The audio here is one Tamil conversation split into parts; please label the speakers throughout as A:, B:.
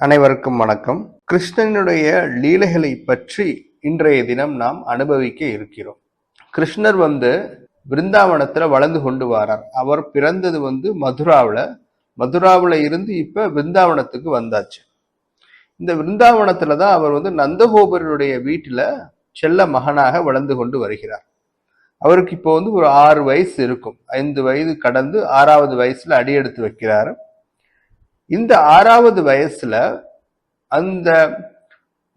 A: அனைவருக்கும் வணக்கம். கிருஷ்ணனுடைய லீலைகளை பற்றி இன்றைய தினம் நாம் அனுபவிக்க இருக்கிறோம். கிருஷ்ணர் வந்து பிருந்தாவனத்துல வளர்ந்து கொண்டு வரார். அவர் பிறந்தது வந்து மதுராவில். மதுராவில் இருந்து இப்ப பிருந்தாவனத்துக்கு வந்தாச்சு. இந்த பிருந்தாவனத்துல தான் அவர் வந்து நந்தகோபருடைய வீட்டில் செல்ல மகனாக வளர்ந்து கொண்டு வருகிறார். அவருக்கு இப்போ வந்து ஒரு ஆறு வயசு இருக்கும். ஐந்து வயது கடந்து ஆறாவது வயசுல அடியெடுத்து வைக்கிறாரு. இந்த ஆறாவது வயசுல அந்த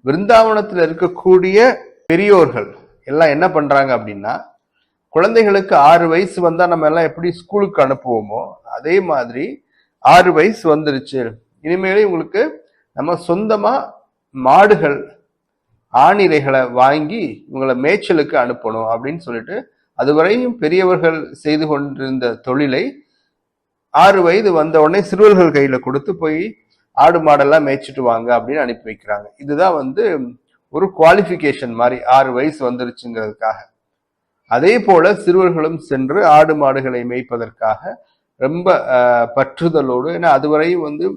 A: பிருந்தாவனத்தில் இருக்கக்கூடிய பெரியோர்கள் எல்லாம் என்ன பண்றாங்க அப்படின்னா குழந்தைகளுக்கு ஆறு வயசு வந்தா நம்ம எல்லாம் எப்படி ஸ்கூலுக்கு அனுப்புவோமோ அதே மாதிரி ஆறு வயசு வந்துருச்சு. இனிமேலே உங்களுக்கு நம்ம சொந்தமா மாடுகள் ஆணிரைகளை வாங்கி இவங்களை மேய்ச்சலுக்கு அனுப்பணும் அப்படின்னு சொல்லிட்டு அதுவரையும் பெரியவர்கள் செய்து கொண்டிருந்த தொழிலை ஆறு வயது வந்த உடனே சிறுவர்கள் கையில கொடுத்து போய் ஆடு மாடெல்லாம் மேய்ச்சிட்டு வாங்க அப்படின்னு அனுப்பி வைக்கிறாங்க. இதுதான் வந்து ஒரு குவாலிஃபிகேஷன் மாதிரி ஆறு வயசு வந்துருச்சுங்கிறதுக்காக. அதே போல சிறுவர்களும் சென்று ஆடு மாடுகளை மேய்ப்பதற்காக ரொம்ப பற்றுதலோடு ஏன்னா அதுவரையும் வந்து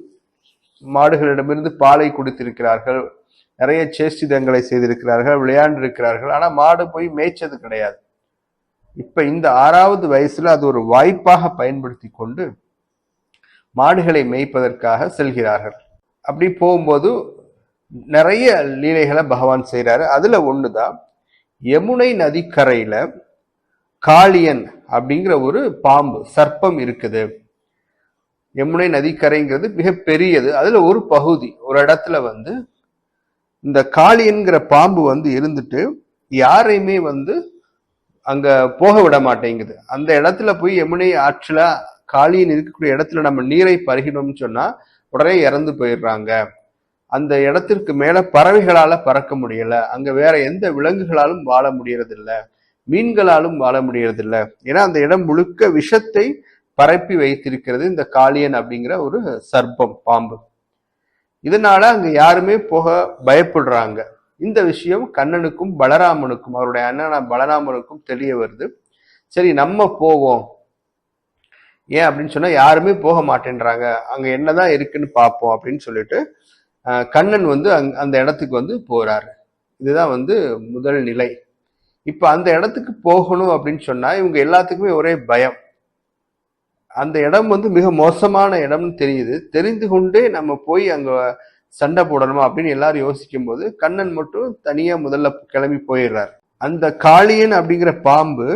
A: மாடுகளிடமிருந்து பாலை குடித்திருக்கிறார்கள். நிறைய சேஷ்டிதங்களை செய்திருக்கிறார்கள் விளையாண்டு இருக்கிறார்கள் மாடு போய் மேய்ச்சது கிடையாது. இப்ப இந்த ஆறாவது வயசுல அது ஒரு வாய்ப்பாக பயன்படுத்தி கொண்டு மாடுகளை மேய்ப்பதற்காக செல்கிறார்கள். அப்படி போகும்போது நிறைய லீலைகளை பகவான் செய்கிறார் அதில் ஒன்று தான் யமுனை நதிக்கரையில் காளியன் அப்படிங்கிற ஒரு பாம்பு சர்ப்பம் இருக்குது. யமுனை நதிக்கரைங்கிறது மிக பெரியது. அதில் ஒரு பகுதி ஒரு இடத்துல வந்து இந்த காளியன்கிற பாம்பு வந்து இருந்துட்டு யாரையுமே வந்து அங்கே போக விட மாட்டேங்குது. அந்த இடத்துல போய் யமுனை ஆற்றுல காளியன் இருக்கக்கூடிய இடத்துல நம்ம நீரை பருகினோம்னு சொன்னா உடனே இறந்து போயிடுறாங்க. அந்த இடத்திற்கு மேல பறவைகளால பறக்க முடியல. அங்க வேற எந்த விலங்குகளாலும் வாழ முடியறதில்ல. மீன்களாலும் வாழ முடியறதில்ல. ஏன்னா அந்த இடம் முழுக்க விஷத்தை பரப்பி வைத்திருக்கிறது இந்த காளியன் அப்படிங்கிற ஒரு சர்ப்பம் பாம்பு. இதனால அங்க யாருமே போக பயப்படுறாங்க. இந்த விஷயம் கண்ணனுக்கும் பலராமனுக்கும் அவருடைய அண்ணன் பலராமனுக்கும் தெரிய வருது. சரி நம்ம போவோம். ஏன் அப்படின்னு சொன்னால் யாருமே போக மாட்டேன்றாங்க. அங்கே என்னதான் இருக்குன்னு பார்ப்போம் அப்படின்னு சொல்லிட்டு கண்ணன் வந்து அங் அந்த இடத்துக்கு வந்து போகிறாரு இதுதான் வந்து முதல் நிலை. இப்போ அந்த இடத்துக்கு போகணும் அப்படின்னு சொன்னால் இவங்க எல்லாத்துக்குமே ஒரே பயம். அந்த இடம் வந்து மிக மோசமான இடம்னு தெரியுது. தெரிந்து கொண்டே நம்ம போய் அங்கே சண்டை போடணுமா அப்படின்னு எல்லாரும் யோசிக்கும் போது கண்ணன் மட்டும் தனியாக முதல்ல கிளம்பி போயிடுறாரு. அந்த காளியன் அப்படிங்கிற பாம்பு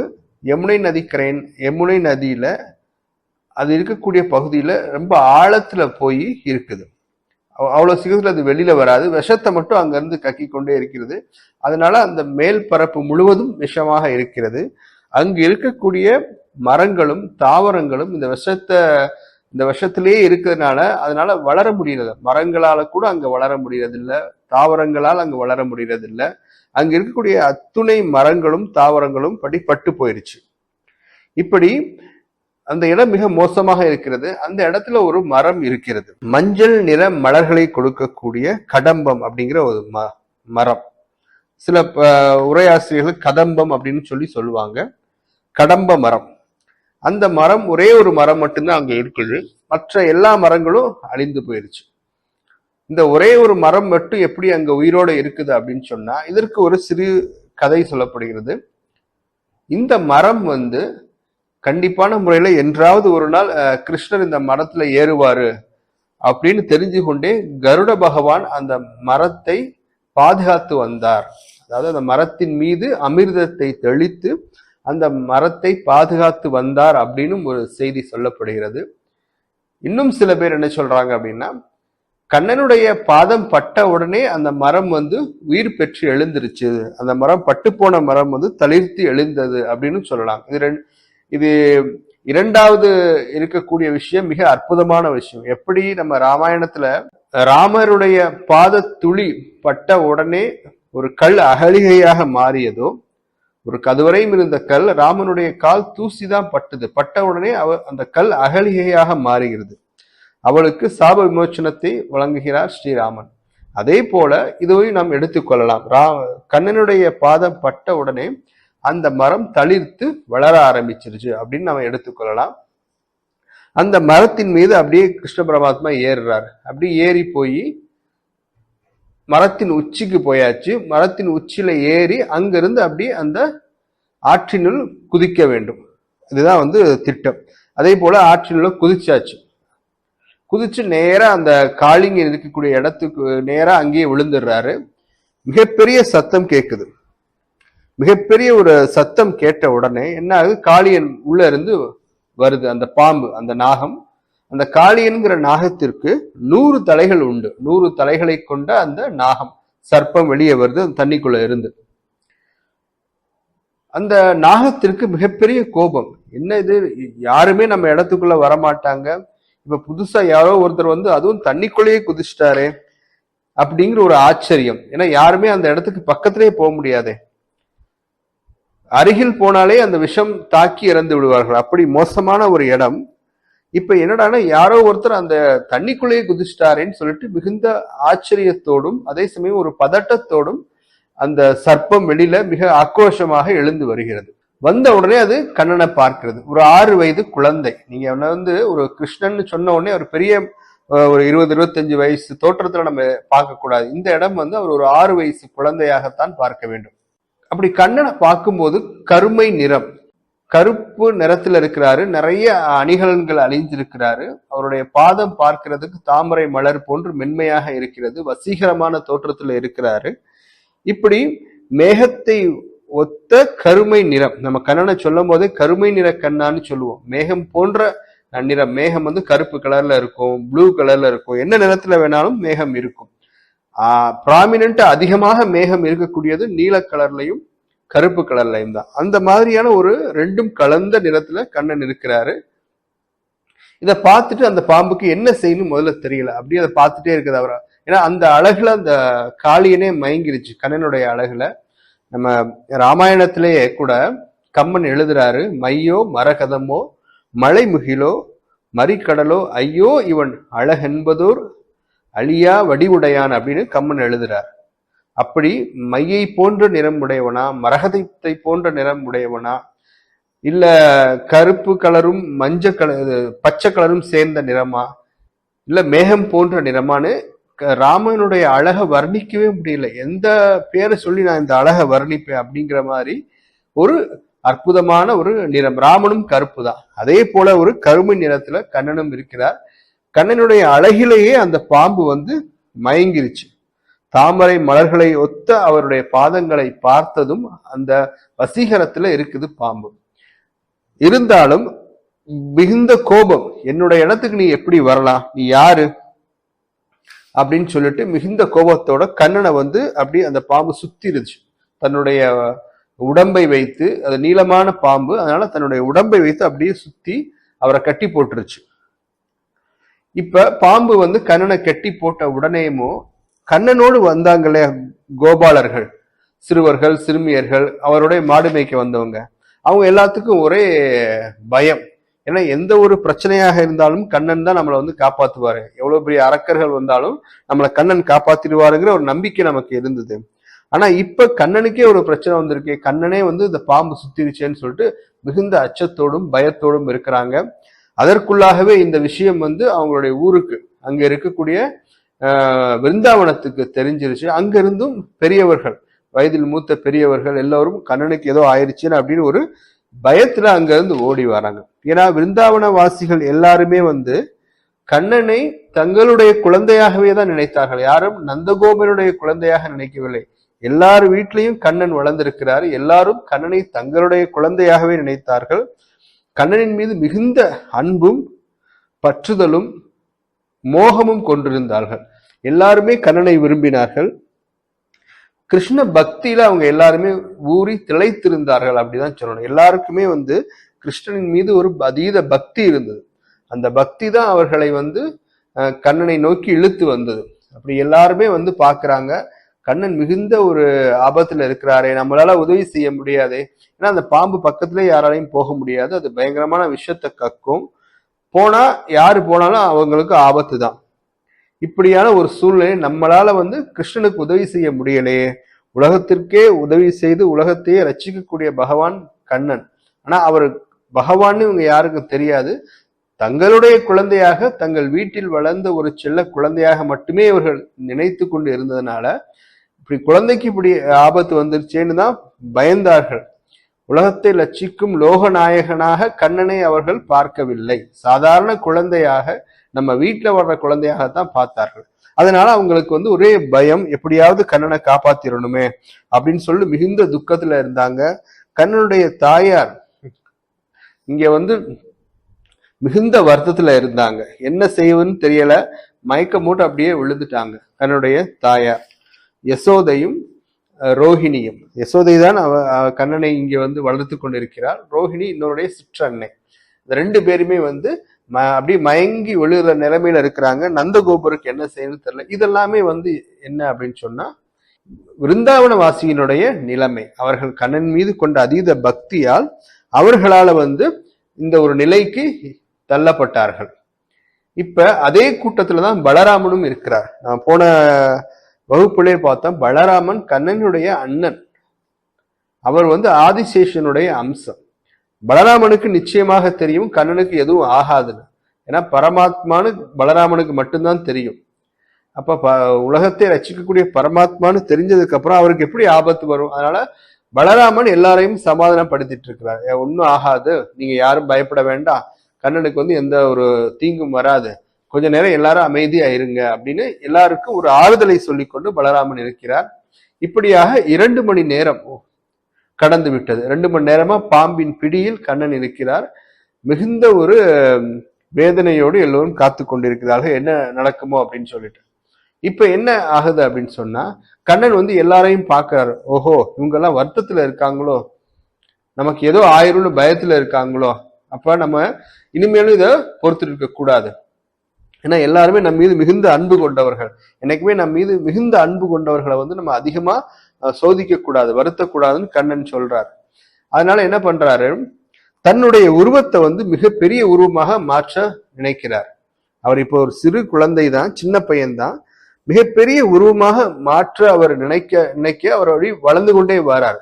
A: யமுனை நதிக்கரையின் யமுனை நதியில அது இருக்கக்கூடிய பகுதியில் ரொம்ப ஆழத்தில் போய் இருக்குது. அவ்வளோ சீக்கிரத்தில் அது வெளியில் வராது. விஷத்தை மட்டும் அங்கேருந்து கக்கி கொண்டே இருக்கிறது. அதனால அந்த மேல் பரப்பு முழுவதும் விஷமாக இருக்கிறது. அங்கு இருக்கக்கூடிய மரங்களும் தாவரங்களும் இந்த விஷத்தை இந்த விஷத்திலேயே இருக்கிறதுனால அதனால வளர முடியறது மரங்களால கூட அங்க வளர முடியறதில்ல. தாவரங்களால் அங்க வளர முடியறதில்ல. அங்கே அங்க இருக்கக்கூடிய அத்துணை மரங்களும் தாவரங்களும் படி பட்டு போயிருச்சு. இப்படி அந்த இடம் மிக மோசமாக இருக்கிறது. அந்த இடத்துல ஒரு மரம் இருக்கிறது. மஞ்சள் நிற மலர்களை கொடுக்கக்கூடிய கடம்பம் அப்படிங்கிற ஒரு ம- மரம். சில உரையாசிரியர்கள் கதம்பம் அப்படின்னு சொல்லி சொல்லுவாங்க. கடம்ப மரம். அந்த மரம் ஒரே ஒரு மரம் மட்டும்தான் அங்கே இருக்குது. மற்ற எல்லா மரங்களும் அழிந்து போயிருச்சு. இந்த ஒரே ஒரு மரம் மட்டும் எப்படி அங்க உயிரோடு இருக்குது அப்படின்னு சொன்னா இதற்கு ஒரு சிறு கதை சொல்லப்படுகிறது. இந்த மரம் வந்து கண்டிப்பான முறையில் என்றாவது ஒரு நாள் கிருஷ்ணர் இந்த மரத்தில் ஏறுவார் அப்படின்னு தெரிஞ்சு கொண்டே கருட பகவான் அந்த மரத்தை பாதுகாத்து வந்தார். அதாவது அந்த மரத்தின் மீது அமிர்தத்தை தெளித்து அந்த மரத்தை பாதுகாத்து வந்தார் அப்படின்னு ஒரு செய்தி சொல்லப்படுகிறது. இன்னும் சில பேர் என்ன சொல்றாங்க அப்படின்னா கண்ணனுடைய பாதம் பட்ட உடனே அந்த மரம் வந்து உயிர் பெற்று எழுந்திருச்சு. அந்த மரம் பட்டு போன மரம் வந்து தளிர்த்து எழுந்தது அப்படின்னு சொல்லலாம். இது ரெண்டு இது இரண்டாவது இருக்கக்கூடிய விஷயம் மிக அற்புதமான விஷயம். எப்படி நம்ம ராமாயணத்துல ராமருடைய பாத துளி பட்ட உடனே ஒரு கல் அகலிகையாக மாறியதோ ஒரு கதுவரையும் இருந்த கல் ராமனுடைய கால் தூசிதான் பட்டது. பட்ட உடனே அவ அந்த கல் அகலிகையாக மாறுகிறது. அவளுக்கு சாப விமோச்சனத்தை வழங்குகிறார் ஸ்ரீராமன். அதே போல இதுவையும் நாம் எடுத்துக்கொள்ளலாம். ரா கண்ணனுடைய பாதம் பட்ட உடனே அந்த மரம் தளிர்த்து வளர ஆரம்பிச்சிருச்சு அப்படின்னு நம்ம எடுத்துக்கொள்ளலாம். அந்த மரத்தின் மீது அப்படியே கிருஷ்ண பரமாத்மா ஏறுறாரு. அப்படி ஏறி போய் மரத்தின் உச்சிக்கு போயாச்சு. மரத்தின் உச்சியில ஏறி அங்கிருந்து அப்படியே அந்த ஆற்றினுள் குதிக்க வேண்டும். இதுதான் வந்து திட்டம். அதே போல ஆற்றினுள்ள குதிச்சாச்சு. குதிச்சு நேராக அந்த காளிங்க இருக்கக்கூடிய இடத்துக்கு நேராக அங்கேயே விழுந்துடுறாரு. மிகப்பெரிய சத்தம் கேட்குது மிகப்பெரிய ஒரு சத்தம் கேட்ட உடனே என்ன ஆகுது? காளியன் உள்ள இருந்து வருது அந்த பாம்பு அந்த நாகம். அந்த காளியன்கிற நாகத்திற்கு நூறு தலைகள் உண்டு. நூறு தலைகளை கொண்ட அந்த நாகம். சர்ப்பம் வெளியே வருது அந்த தண்ணிக்குள்ள இருந்து. அந்த நாகத்திற்கு மிகப்பெரிய கோபம். என்ன இது? யாருமே நம்ம இடத்துக்குள்ள வரமாட்டாங்க. இப்ப புதுசா யாரோ ஒருத்தர் வந்து அதுவும் தண்ணிக்குள்ளேயே குதிச்சிட்டாரே அப்படிங்கிற ஒரு ஆச்சரியம். ஏன்னா யாருமே அந்த இடத்துக்கு பக்கத்திலே போக முடியாதே. அருகில் போனாலே அந்த விஷம் தாக்கி இறந்து விடுவார்கள். அப்படி மோசமான ஒரு இடம். இப்ப என்னடான்னா யாரோ ஒருத்தர் அந்த தண்ணிக்குள்ளேயே குதிச்சிட்டாரேன்னு சொல்லிட்டு மிகுந்த ஆச்சரியத்தோடும் அதே சமயம் ஒரு பதட்டத்தோடும் அந்த சர்ப்பம் வெளியில மிக ஆக்ரோஷமாக எழுந்து வருகிறது. வந்த உடனே அது கண்ணனை பார்க்கிறது. ஒரு ஆறு வயது குழந்தை. நீங்க அவனை வந்து ஒரு கிருஷ்ணன் சொன்ன உடனே ஒரு பெரிய ஒரு இருபது இருபத்தஞ்சு வயசு தோற்றத்துல நம்ம பார்க்க கூடாது இந்த இடம் வந்து அவர் ஒரு ஆறு வயசு குழந்தையாகத்தான் பார்க்க வேண்டும். அப்படி கண்ணனை பார்க்கும்போது கருமை நிறம். கருப்பு நிறத்துல இருக்கிறாரு. நிறைய அணிகலன்கள் அணிந்திருக்கிறாரு. அவருடைய பாதம் பார்க்கிறதுக்கு தாமரை மலர் போன்று மென்மையாக இருக்கிறது. வசீகரமான தோற்றத்துல இருக்கிறாரு. இப்படி மேகத்தை ஒத்த கருமை நிறம். நம்ம கண்ணனை சொல்லும் போதே கருமை நிற கண்ணான்னு சொல்லுவோம். மேகம் போன்ற நிறம். மேகம் வந்து கருப்பு கலர்ல இருக்கும் ப்ளூ கலர்ல இருக்கும். என்ன நிறத்துல வேணாலும் மேகம் இருக்கும். ப்ராமினண்டா அதிகமாக மேகம் இருக்கக்கூடியது நீல கலர்லையும் கருப்பு கலர்லையும் தான். அந்த மாதிரியான ஒரு ரெண்டும் கலந்த நிறத்துல கண்ணன் இருக்கிறாரு. இதை பார்த்துட்டு அந்த பாம்புக்கு என்ன செய்யணும் முதல்ல தெரியல. அப்படியே அதை பார்த்துட்டே இருக்குது அவரை. ஏன்னா அந்த அழகுல அந்த காளியனே மயங்கிருச்சு கண்ணனுடைய அழகுல. நம்ம ராமாயணத்திலேயே கூட கம்மன் எழுதுறாரு மையோ மரகதமோ மலை முகிலோ மறிக்கடலோ ஐயோ இவன் அழகென்பதோர் அழியா வடிவுடையான் அப்படின்னு கம்மன் எழுதுறார். அப்படி மையை போன்ற நிறம் உடையவனா மரகதத்தை போன்ற நிறம் உடையவனா இல்ல கருப்பு கலரும் மஞ்சள் கலர் பச்சை கலரும் சேர்ந்த நிறமா இல்ல மேகம் போன்ற நிறமான்னு க- ராமனுடைய அழகை வர்ணிக்கவே முடியல. எந்த பேரை சொல்லி நான் இந்த அழகை வர்ணிப்பேன் அப்படிங்கிற மாதிரி ஒரு அற்புதமான ஒரு நிறம். ராமனும் கருப்பு தான். அதே போல ஒரு கருமை நிறத்துல கண்ணனும் இருக்கிறார். கண்ணனுடைய அழகிலேயே அந்த பாம்பு வந்து மயங்கிருச்சு. தாமரை மலர்களை ஒத்த அவருடைய பாதங்களை பார்த்ததும் அந்த வசீகரத்துல இருக்குது பாம்பு. இருந்தாலும் மிகுந்த கோபம் என்னுடைய இடத்துக்கு நீ எப்படி வரலாம்? நீ யாரு? அப்படின்னு சொல்லிட்டு மிகுந்த கோபத்தோட கண்ணனை வந்து அப்படி அந்த பாம்பு சுத்திருச்சு. தன்னுடைய உடம்பை வைத்து அது நீளமான பாம்பு அதனால தன்னுடைய உடம்பை வைத்து அப்படியே சுத்தி அவரை கட்டி போட்டுருச்சு. இப்ப பாம்பு வந்து கண்ணனை கட்டி போட்ட உடனேயுமோ கண்ணனோடு வந்தாங்களே கோபாலர்கள் சிறுவர்கள் சிறுமியர்கள் அவருடைய மாடு மேய்க்க வந்தவங்க. அவங்க எல்லாத்துக்கும் ஒரே பயம். ஏன்னா எந்த ஒரு பிரச்சனையாக இருந்தாலும் கண்ணன் தான் நம்மளை வந்து காப்பாத்துவாரு. எவ்வளவு பெரிய அரக்கர்கள் வந்தாலும் நம்மளை கண்ணன் காப்பாத்திடுவாருங்கிற ஒரு நம்பிக்கை நமக்கு இருந்தது. ஆனா இப்ப கண்ணனுக்கே ஒரு பிரச்சனை வந்திருக்கு. கண்ணனே வந்து இந்த பாம்பு சுத்திருச்சேன்னு சொல்லிட்டு மிகுந்த அச்சத்தோடும் பயத்தோடும் இருக்கிறாங்க. அதற்குள்ளாகவே இந்த விஷயம் வந்து அவங்களுடைய ஊருக்கு அங்க இருக்கக்கூடிய விருந்தாவனத்துக்கு தெரிஞ்சிருச்சு. அங்கிருந்தும் பெரியவர்கள் வயதில் மூத்த பெரியவர்கள் எல்லோரும் கண்ணனுக்கு ஏதோ ஆயிடுச்சுன்னு அப்படின்னு ஒரு பயத்துல அங்க இருந்து ஓடி வராங்க. ஏன்னா விருந்தாவன வாசிகள் எல்லாருமே வந்து கண்ணனை தங்களுடைய குழந்தையாகவே தான் நினைத்தார்கள். யாரும் நந்தகோபனுடைய குழந்தையாக நினைக்கவில்லை. எல்லார் வீட்லையும் கண்ணன் வளர்ந்திருக்கிறார். எல்லாரும் கண்ணனை தங்களுடைய குழந்தையாகவே நினைத்தார்கள். கண்ணனின் மீது மிகுந்த அன்பும் பற்றுதலும் மோகமும் கொண்டிருந்தார்கள். எல்லாருமே கண்ணனை விரும்பினார்கள். கிருஷ்ண பக்தியில அவங்க எல்லாருமே ஊறி திளைத்திருந்தார்கள் அப்படிதான் சொல்லணும். எல்லாருக்குமே வந்து கிருஷ்ணனின் மீது ஒரு அதீத பக்தி இருந்தது. அந்த பக்தி தான் அவர்களை வந்து கண்ணனை நோக்கி இழுத்து வந்தது. அப்படி எல்லாருமே வந்து பார்க்குறாங்க. கண்ணன் மிகுந்த ஒரு ஆபத்துல இருக்கிறாரே நம்மளால உதவி செய்ய முடியாது. ஏன்னா அந்த பாம்பு பக்கத்துல யாராலையும் போக முடியாது. அது பயங்கரமான விஷத்தை கக்கும். போனா யாரு போனாலும் அவங்களுக்கு ஆபத்து தான் இப்படியான ஒரு சூழ்நிலை நம்மளால வந்து கிருஷ்ணனுக்கு உதவி செய்ய முடியலையே. உலகத்திற்கே உதவி செய்து உலகத்தையே ரச்சிக்கக்கூடிய பகவான் கண்ணன். ஆனா அவர் பகவான்னு இவங்க யாருக்கும் தெரியாது. தங்களுடைய குழந்தையாக தங்கள் வீட்டில் வளர்ந்த ஒரு செல்ல குழந்தையாக மட்டுமே இவர்கள் நினைத்து கொண்டு இருந்ததுனால இப்படி குழந்தைக்கு இப்படி ஆபத்து வந்துருச்சேன்னு தான் பயந்தார்கள். உலகத்தை லட்சிக்கும் லோகநாயகனாக கண்ணனை அவர்கள் பார்க்கவில்லை. சாதாரண குழந்தையாக நம்ம வீட்டில் வர்ற குழந்தையாகத்தான் பார்த்தார்கள். அதனால அவங்களுக்கு வந்து ஒரே பயம் எப்படியாவது கண்ணனை காப்பாத்திரணுமே அப்படின்னு சொல்லி மிகுந்த துக்கத்துல இருந்தாங்க. கண்ணனுடைய தாயார் இங்க வந்து மிகுந்த வருத்தத்துல இருந்தாங்க. என்ன செய்வதுன்னு தெரியல. மயக்க மூட்டை அப்படியே விழுந்துட்டாங்க கண்ணனுடைய தாயார். யசோதையும் ரோஹிணியும். யசோதை தான் அவ கண்ணனை இங்கே வந்து வளர்த்து கொண்டிருக்கிறார். ரோஹிணி இன்னொருடைய சிற்றன்னை. இந்த ரெண்டு பேருமே வந்து ம அப்படியே மயங்கி விழுகிற நிலைமையில இருக்கிறாங்க. நந்தகோபுருக்கு என்ன செய்யணும்னு தெரியல. இதெல்லாமே வந்து என்ன அப்படின்னு சொன்னா விருந்தாவன வாசியினுடைய நிலைமை. அவர்கள் கண்ணன் மீது கொண்ட அதீத பக்தியால் அவர்களால வந்து இந்த ஒரு நிலைக்கு தள்ளப்பட்டார்கள். இப்ப அதே கூட்டத்துல தான் பலராமனும் இருக்கிறார். நான் போன வகுப்பிலே பார்த்தோம் பலராமன் கண்ணனுடைய அண்ணன். அவர் வந்து ஆதிசேஷனுடைய அம்சம். பலராமனுக்கு நிச்சயமாக தெரியும் கண்ணனுக்கு எதுவும் ஆகாதுன்னு. ஏன்னா பரமாத்மானு பலராமனுக்கு மட்டும்தான் தெரியும். அப்ப ப உலகத்தை ரசிக்கக்கூடிய பரமாத்மான்னு தெரிஞ்சதுக்கு அப்புறம் அவருக்கு எப்படி ஆபத்து வரும்? அதனால பலராமன் எல்லாரையும் சமாதானப்படுத்திட்டு இருக்கிறார் ஒன்றும் ஆகாது. நீங்க யாரும் பயப்பட வேண்டாம். கண்ணனுக்கு வந்து எந்த ஒரு தீங்கும் வராது. கொஞ்ச நேரம் எல்லாரும் அமைதியா இருங்க அப்படின்னு எல்லாருக்கும் ஒரு ஆறுதலை சொல்லிக்கொண்டு பலராமன் இருக்கிறார். இப்படியாக இரண்டு மணி நேரம் கடந்து விட்டது. ரெண்டு மணி நேரமா பாம்பின் பிடியில் கண்ணன் இருக்கிறார். மிகுந்த ஒரு வேதனையோடு எல்லோரும் காத்து கொண்டிருக்கிறார்கள். என்ன நடக்குமோ அப்படின்னு சொல்லிட்டு. இப்ப என்ன ஆகுது அப்படின்னு சொன்னா கண்ணன் வந்து எல்லாரையும் பார்க்கறாரு. ஓஹோ இவங்க எல்லாம் வருத்தத்துல இருக்காங்களோ? நமக்கு ஏதோ ஆயிரும்னு பயத்துல இருக்காங்களோ? அப்ப நம்ம இனிமேலும் இதை பொறுத்துட்டு இருக்க கூடாது ஏன்னா எல்லாருமே நம்ம மீது மிகுந்த அன்பு கொண்டவர்கள். என்னைக்குமே நம்ம மீது மிகுந்த அன்பு கொண்டவர்களை வந்து நம்ம அதிகமா சோதிக்க கூடாது வருத்தக்கூடாதுன்னு கண்ணன் சொல்றார். அதனால என்ன பண்றாரு? தன்னுடைய உருவத்தை வந்து மிகப்பெரிய உருவமாக மாற்ற நினைக்கிறார். அவர் இப்போ ஒரு சிறு குழந்தை தான் சின்ன பையன்தான். மிகப்பெரிய உருவமாக மாற்ற அவர் நினைக்க நினைக்க அவர் அப்படி வளர்ந்து கொண்டே வரார்.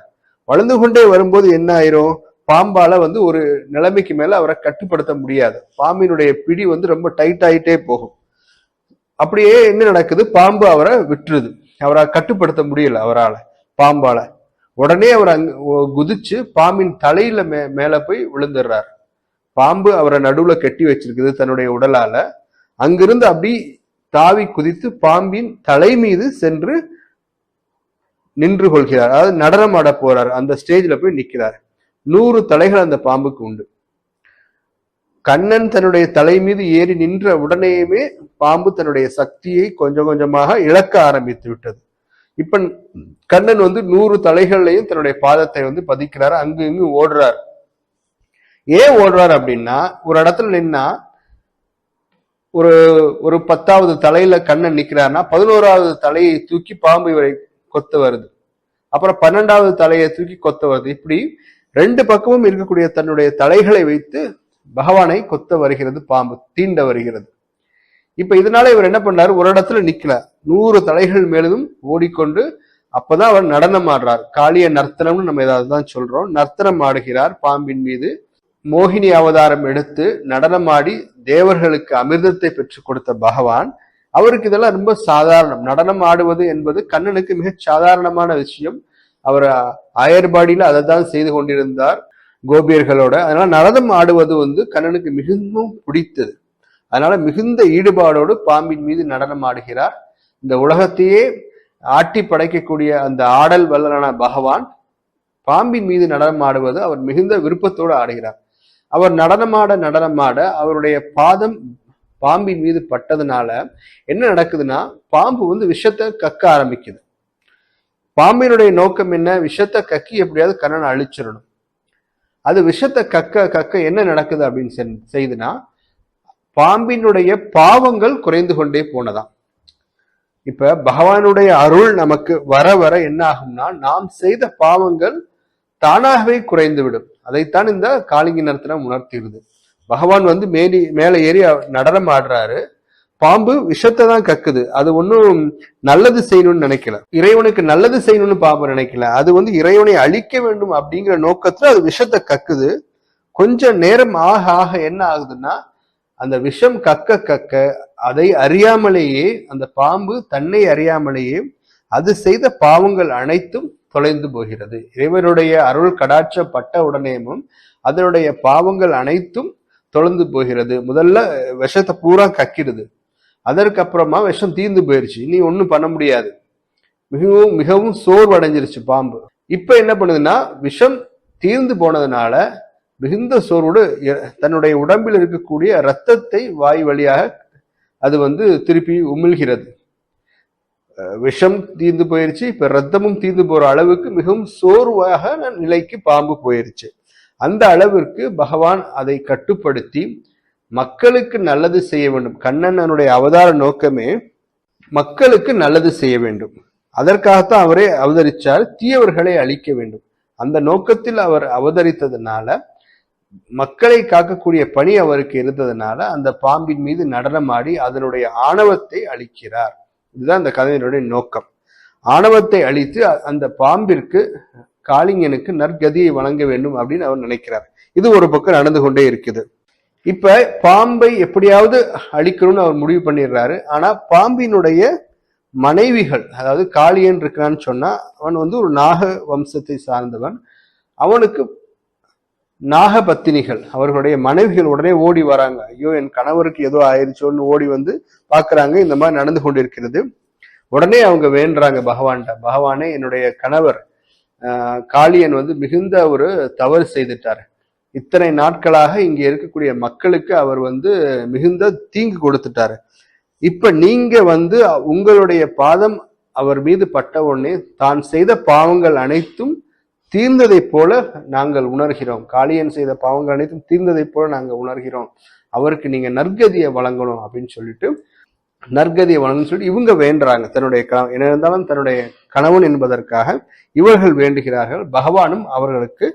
A: வளர்ந்து கொண்டே வரும்போது என்ன ஆயிரும்? பாம்பால வந்து ஒரு நிலைமைக்கு மேல அவரை கட்டுப்படுத்த முடியாது. பாம்பினுடைய பிடி வந்து ரொம்ப டைட் ஆயிட்டே போகும். அப்படியே என்ன நடக்குது? பாம்பு அவரை விட்டுருது. அவரை கட்டுப்படுத்த முடியல அவரால பாம்பால. உடனே அவர் அங்க குதிச்சு பாம்பின் தலையில மே மேல போய் விழுந்துடுறார் பாம்பு அவரை நடுவுல கட்டி வச்சிருக்குது தன்னுடைய உடலால. அங்கிருந்து அப்படி தாவி குதித்து பாம்பின் தலை மீது சென்று நின்று கொள்கிறார். அதாவது நடனம் போறார். அந்த ஸ்டேஜ்ல போய் நிற்கிறார் நூறு தலைகள் அந்த பாம்புக்கு உண்டு. கண்ணன் தன்னுடைய தலை மீது ஏறி நின்ற உடனேயுமே பாம்பு தன்னுடைய சக்தியை கொஞ்சம் கொஞ்சமாக இழக்க ஆரம்பித்து விட்டது. இப்ப கண்ணன் வந்து நூறு தலைகள்லையும் தன்னுடைய பாதத்தை வந்து பதிக்கிறார் அங்கு இங்கு ஓடுறார். ஏன் ஓடுறார் அப்படின்னா ஒரு இடத்துல நின்னா ஒரு ஒரு பத்தாவது தலையில கண்ணன் நிக்கிறாருன்னா பதினோராவது தலையை தூக்கி பாம்பு இவரை கொத்த வருது. அப்புறம் பன்னெண்டாவது தலையை தூக்கி கொத்த வருது. இப்படி ரெண்டு பக்கமும் இருக்கக்கூடிய தன்னுடைய தலைகளை வைத்து பகவானை கொத்த வருகிறது பாம்பு தீண்ட வருகிறது. இப்ப இதனால இவர் என்ன பண்ணாரு ஒரு இடத்துல நிக்கல. நூறு தலைகள் மேலும் ஓடிக்கொண்டு அப்பதான் அவர் நடனம் ஆடுறார். காளிய நர்த்தனம்னு நம்ம ஏதாவது தான் சொல்றோம். நர்த்தனம் ஆடுகிறார் பாம்பின் மீது. மோகினி அவதாரம் எடுத்து நடனமாடி தேவர்களுக்கு அமிர்தத்தை பெற்றுக் கொடுத்த பகவான். அவருக்கு இதெல்லாம் ரொம்ப சாதாரணம். நடனம் ஆடுவது என்பது கண்ணனுக்கு மிக சாதாரணமான விஷயம். அவர் ஆயர்பாடியில் அதை தான் செய்து கொண்டிருந்தார் கோபியர்களோட. அதனால நடனம் ஆடுவது வந்து கண்ணனுக்கு மிகவும் பிடித்தது. அதனால மிகுந்த ஈடுபாடோடு பாம்பின் மீது நடனம் ஆடுகிறார். இந்த உலகத்தையே ஆட்டி படைக்கக்கூடிய அந்த ஆடல் வல்லனான பகவான் பாம்பின் மீது நடனம் ஆடுவது அவர் மிகுந்த விருப்பத்தோடு ஆடுகிறார். அவர் நடனமாட நடனமாட அவருடைய பாதம் பாம்பின் மீது பட்டதுனால என்ன நடக்குதுன்னா பாம்பு வந்து விஷத்தை கக்க ஆரம்பிக்குது. பாம்பினுடைய நோக்கம் என்ன? விஷத்தை கக்கி எப்படியாவது கண்ணனை அழிச்சிடணும். அது விஷத்தை கக்க கக்க என்ன நடக்குது அப்படின்னு சென்- செய்துனா பாம்பினுடைய பாவங்கள் குறைந்து கொண்டே போனதாம். இப்ப பகவானுடைய அருள் நமக்கு வர வர என்ன ஆகும்னா நாம் செய்த பாவங்கள் தானாகவே குறைந்து விடும் அதைத்தான் இந்த காளிங்கி நர்த்தனம் உணர்த்திடுது பகவான் வந்து மேலி மேலே ஏறி அவர் நடனம் ஆடுறாரு. பாம்பு விஷத்தை தான் கக்குது. அது ஒன்றும் நல்லது செய்யணும்னு நினைக்கல. இறைவனுக்கு நல்லது செய்யணும்னு பாம்பு நினைக்கல. அது வந்து இறைவனை அழிக்க வேண்டும் அப்படிங்கிற நோக்கத்துல அது விஷத்தை கக்குது. கொஞ்சம் நேரம் ஆக ஆக என்ன ஆகுதுன்னா அந்த விஷம் கக்க கக்க அதை அறியாமலேயே அந்த பாம்பு தன்னை அறியாமலேயே அது செய்த பாவங்கள் அனைத்தும் தொலைந்து போகிறது. இறைவனுடைய அருள் கடாட்சப்பட்ட உடனேமும் உடனேயும் அதனுடைய பாவங்கள் அனைத்தும் தொலைந்து போகிறது. முதல்ல விஷத்தை பூரா கக்கிடுது. அதற்கு அப்புறமா விஷம் தீர்ந்து போயிருச்சு. இனி ஒன்றும் பண்ண முடியாது. மிகவும் மிகவும் சோர்வடைஞ்சிருச்சு பாம்பு. இப்போ என்ன பண்ணுதுன்னா விஷம் தீர்ந்து போனதுனால மிகுந்த சோர்வோடு தன்னுடைய உடம்பில் இருக்கக்கூடிய இரத்தத்தை வாய் வழியாக அது வந்து திருப்பி உமிழ்கிறது. விஷம் தீர்ந்து போயிருச்சு. இப்போ ரத்தமும் தீர்ந்து போகிற அளவுக்கு மிகவும் சோர்வாக நிலைக்கு பாம்பு போயிருச்சு. அந்த அளவிற்கு பகவான் அதை கட்டுப்படுத்தி மக்களுக்கு நல்லது செய்ய வேண்டும். கண்ணனனுடைய அவதார நோக்கமே மக்களுக்கு நல்லது செய்ய வேண்டும். அதற்காகத்தான் அவரே அவதரித்தார் தீயவர்களை அழிக்க வேண்டும். அந்த நோக்கத்தில் அவர் அவதரித்ததுனால மக்களை காக்கக்கூடிய பணி அவருக்கு இருந்ததுனால அந்த பாம்பின் மீது நடனமாடி அதனுடைய ஆணவத்தை அழிக்கிறார். இதுதான் அந்த கதையினுடைய நோக்கம். ஆணவத்தை அழித்து அந்த பாம்பிற்கு காளிங்கனுக்கு நற்கதியை வழங்க வேண்டும் அப்படின்னு அவர் நினைக்கிறார். இது ஒரு பக்கம் நடந்து கொண்டே இருக்குது. இப்ப பாம்பை எப்படியாவது அழிக்கணும்னு அவர் முடிவு பண்ணிடுறாரு. ஆனா பாம்பினுடைய மனைவிகள் அதாவது காளியன் இருக்கிறான்னு சொன்னா அவன் வந்து ஒரு நாக வம்சத்தை சார்ந்தவன். அவனுக்கு நாகபத்தினிகள் அவர்களுடைய மனைவிகள் உடனே ஓடி வராங்க. ஐயோ என் கணவருக்கு ஏதோ ஆயிடுச்சோன்னு ஓடி வந்து பாக்குறாங்க. இந்த மாதிரி நடந்து கொண்டிருக்கிறது. உடனே அவங்க வேண்டுறாங்க பகவான்கிட்ட பகவானே என்னுடைய கணவர் காளியன் வந்து மிகுந்த ஒரு தவறு செய்துட்டார். இத்தனை நாட்களாக இங்கே இருக்கக்கூடிய மக்களுக்கு அவர் வந்து மிகுந்த தீங்கு கொடுத்துட்டாரு. இப்ப நீங்க வந்து உங்களுடைய பாதம் அவர் மீது பட்ட உடனே தான் செய்த பாவங்கள் அனைத்தும் தீர்ந்ததைப் போல நாங்கள் உணர்கிறோம். காளியன் செய்த பாவங்கள் அனைத்தும் தீர்ந்ததைப் போல நாங்கள் உணர்கிறோம். அவருக்கு நீங்க நற்கதியை வழங்கணும் அப்படின்னு சொல்லிட்டு நற்கதியை வழங்கணும்னு சொல்லிட்டு இவங்க வேண்டுறாங்க. தன்னுடைய கணவன் என்ன இருந்தாலும் தன்னுடைய கணவன் என்பதற்காக இவர்கள் வேண்டுகிறார்கள். பகவானும் அவர்களுக்கு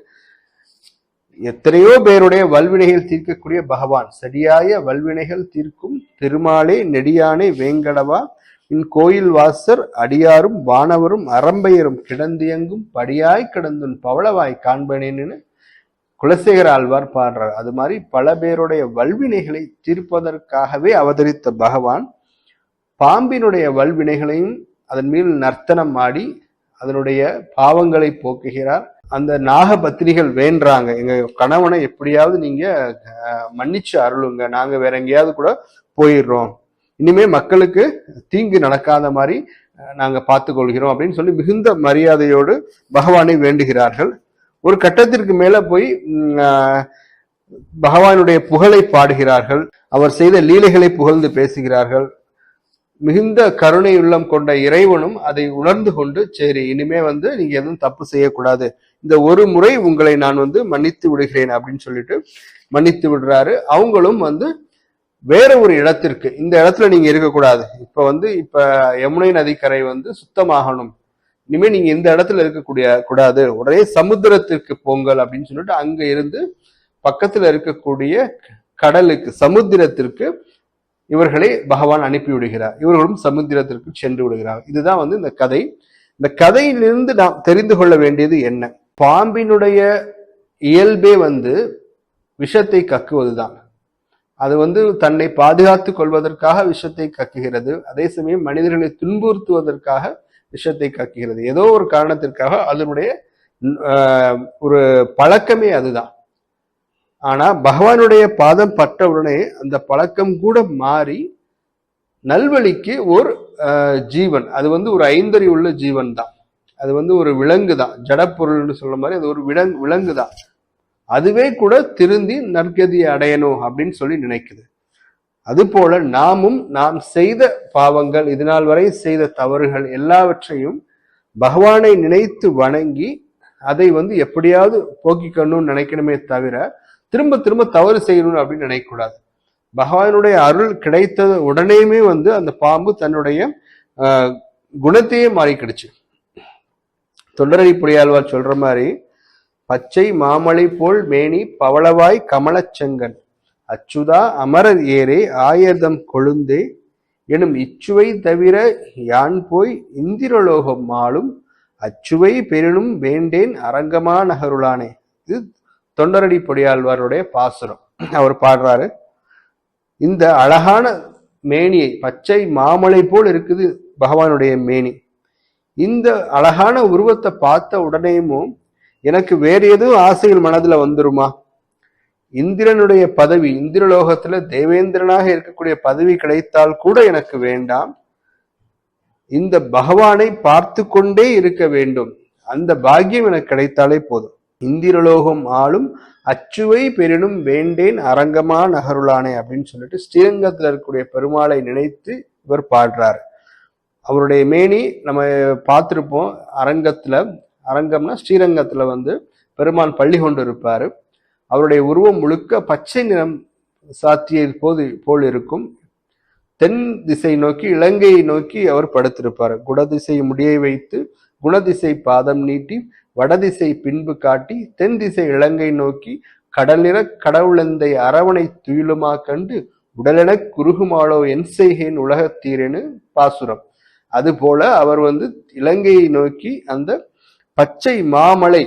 A: எத்தனையோ பேருடைய வல்வினைகள் தீர்க்கக்கூடிய பகவான். சரியாய வல்வினைகள் தீர்க்கும் திருமாலே நெடியானே வேங்கடவா இன் கோயில் வாசர் அடியாரும் வானவரும் அரம்பையரும் கிடந்தியங்கும் படியாய் கிடந்துன் பவளவாய் காண்பனேன்னு குலசேகர ஆழ்வார் பாடுறார். அது மாதிரி பல பேருடைய வல்வினைகளை தீர்ப்பதற்காகவே அவதரித்த பகவான் பாம்பினுடைய வல்வினைகளையும் அதன் மேல் நர்த்தனம் ஆடி அதனுடைய பாவங்களை போக்குகிறார். அந்த நாகபத்திரிகள் வேண்டுறாங்க எங்க கணவனை எப்படியாவது நீங்க மன்னிச்சு அருளுங்க. நாங்க வேற எங்கேயாவது கூட போயிடுறோம். இனிமே மக்களுக்கு தீங்கு நடக்காத மாதிரி நாங்க பார்த்து கொள்கிறோம் அப்படின்னு சொல்லி மிகுந்த மரியாதையோடு பகவானை வேண்டுகிறார்கள். ஒரு கட்டத்திற்கு மேல போய் பகவானுடைய புகழை பாடுகிறார்கள். அவர் செய்த லீலைகளை புகழ்ந்து பேசுகிறார்கள். மிகுந்த கருணை உள்ளம் கொண்ட இறைவனும் அதை உணர்ந்து கொண்டு சரி இனிமே வந்து நீங்க எதுவும் தப்பு செய்யக்கூடாது. இந்த ஒரு முறை உங்களை நான் வந்து மன்னித்து விடுகிறேன் அப்படின்னு சொல்லிட்டு மன்னித்து விடுறாரு. அவங்களும் வந்து வேற ஒரு இடத்திற்கு இந்த இடத்துல நீங்க இருக்கக்கூடாது. இப்ப வந்து இப்ப யமுனை நதிக்கரை வந்து சுத்தமாகணும். இனிமே நீங்க இந்த இடத்துல இருக்கக்கூடிய கூடாது. உடனே சமுத்திரத்திற்கு போங்கள் அப்படின்னு சொல்லிட்டு அங்க இருந்து பக்கத்துல இருக்கக்கூடிய கடலுக்கு சமுத்திரத்திற்கு இவர்களை பகவான் அனுப்பி விடுகிறார். இவர்களும் சமுத்திரத்திற்கு சென்று விடுகிறார். இதுதான் வந்து இந்த கதை. இந்த கதையிலிருந்து நாம் தெரிந்து கொள்ள வேண்டியது என்ன? பாம்பினுடைய இயல்பே வந்து விஷத்தை கக்குவதுதான். அது வந்து தன்னை பாதுகாத்துக் கொள்வதற்காக விஷத்தை கக்குகிறது. அதே சமயம் மனிதர்களை துன்புறுத்துவதற்காக விஷத்தை கக்குகிறது. ஏதோ ஒரு காரணத்திற்காக அதனுடைய ஒரு பழக்கமே அதுதான். ஆனா பகவானுடைய பாதம் பட்ட உடனே அந்த பழக்கம் கூட மாறி நல்வழிக்கு ஒரு ஜீவன். அது வந்து ஒரு ஐந்தறி உள்ள ஜீவன் தான் அது வந்து ஒரு விலங்கு தான் ஜடப்பொருள்னு சொல்ல மாதிரி அது ஒரு விலங்கு விலங்கு தான் அதுவே கூட திருந்தி நற்கதியை அடையணும் அப்படின்னு சொல்லி நினைக்குது. அதுபோல நாமும் நாம் செய்த பாவங்கள் இதுநாள் வரை செய்த தவறுகள் எல்லாவற்றையும் பகவானை நினைத்து வணங்கி அதை வந்து எப்படியாவது போக்கிக்கணும்னு நினைக்கணுமே தவிர திரும்ப திரும்ப தவறு செய்யணும் அப்படின்னு நினைக்கக்கூடாது. பகவானுடைய அருள் கிடைத்தது உடனேயுமே வந்து அந்த பாம்பு தன்னுடைய குணத்தையே மாறிக்கிடுச்சு. தொண்டரடி புரியாழ்வார் சொல்ற மாதிரி பச்சை மாமலை போல் மேனி பவளவாய் கமலச்செங்கன் அச்சுதா அமரர் ஏரே ஆயர்தம் கொழுந்தே எனும் இச்சுவை தவிர யான் போய் இந்திரலோகம் ஆளும் அச்சுவை பெரினும் வேண்டேன் அரங்கமா நகருளானே. இது தொண்டரடி பொடியாழ்வாருடைய பாசுரம். அவர் பாடுறாரு இந்த அழகான மேனியை பச்சை மாமலை போல் இருக்குது பகவானுடைய மேனி. இந்த அழகான உருவத்தை பார்த்த உடனேயும் எனக்கு வேறு எதுவும் ஆசைகள் மனதுல வந்துருமா? இந்திரனுடைய பதவி இந்திரலோகத்துல தேவேந்திரனாக இருக்கக்கூடிய பதவி கிடைத்தால் கூட எனக்கு வேண்டாம். இந்த பகவானை பார்த்து கொண்டே இருக்க வேண்டும். அந்த பாக்கியம் எனக்கு கிடைத்தாலே போதும். இந்திரலோகம் ஆளும் அச்சுவை பெரினும் வேண்டேன் அரங்கமா நகருளானே அப்படின்னு சொல்லிட்டு ஸ்ரீரங்கத்தில் இருக்கக்கூடிய பெருமாளை நினைத்து இவர் பாடுறார். அவருடைய மேனி நம்ம பார்த்துருப்போம். அரங்கத்தில் அரங்கம்னா ஸ்ரீரங்கத்தில் வந்து பெருமான் பள்ளி கொண்டு இருப்பார். அவருடைய உருவம் முழுக்க பச்சை நிறம் சாத்திய போது போல் இருக்கும். தென் திசை நோக்கி இலங்கையை நோக்கி அவர் படுத்திருப்பார். குடதிசை முடியை வைத்து குணதிசை பாதம் நீட்டி வடதிசை பின்பு காட்டி தென் திசை இலங்கை நோக்கி கடல் நிற கடவுளந்தை அரவணை துயிலுமா கண்டு உடலென குறுகுமாளோ என் செய்கேன் உலகத்தீரெனு பாசுரம். அதுபோல அவர் வந்து இலங்கையை நோக்கி அந்த பச்சை மாமலை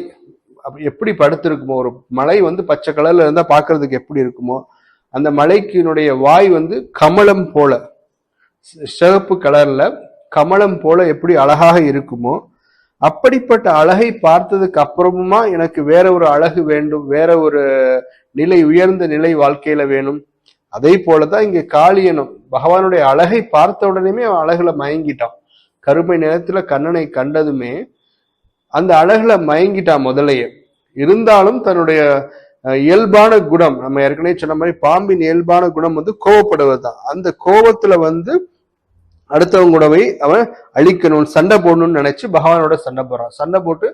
A: எப்படி படுத்திருக்குமோ ஒரு மலை வந்து பச்சை கலர்ல இருந்தா பாக்குறதுக்கு எப்படி இருக்குமோ அந்த மலைக்கினுடைய வாய் வந்து கமலம் போல சி- சிவப்பு கலர்ல கமலம் போல எப்படி அழகாக இருக்குமோ அப்படிப்பட்ட அழகை பார்த்ததுக்கு அப்புறமா எனக்கு வேற ஒரு அழகு வேண்டும் வேற ஒரு நிலை உயர்ந்த நிலை வாழ்க்கையில வேணும். அதே போலதான் இங்க காளியனும் பகவானுடைய அழகை பார்த்த உடனேமே அவன் அழகுல மயங்கிட்டான். கருமை நிலத்துல கண்ணனை கண்டதுமே அந்த அழகுல மயங்கிட்டான் முதலைய. இருந்தாலும் தன்னுடைய இயல்பான குணம் நம்ம ஏற்கனவே சொன்ன மாதிரி பாம்பின் இயல்பான குணம் வந்து கோவப்படுவதுதான். அந்த கோவத்துல வந்து அடுத்தவங்க கூடவை அவன் அழிக்கணும் சண்டை போடணும்னு நினைச்சு பகவானோட சண்டை போடுறான். சண்டை போட்டு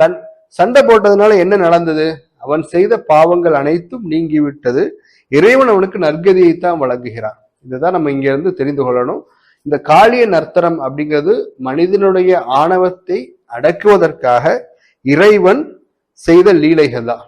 A: தன் சண்டை போட்டதுனால என்ன நடந்தது? அவன் செய்த பாவங்கள் அனைத்தும் நீங்கிவிட்டது. இறைவன் அவனுக்கு நற்கதியை தான் வழங்குகிறான். இதுதான் நம்ம இங்கிருந்து தெரிந்து கொள்ளணும். இந்த காளிய நர்த்தனம் அப்படிங்கிறது மனிதனுடைய ஆணவத்தை அடக்குவதற்காக இறைவன் செய்த லீலைகள் தான்.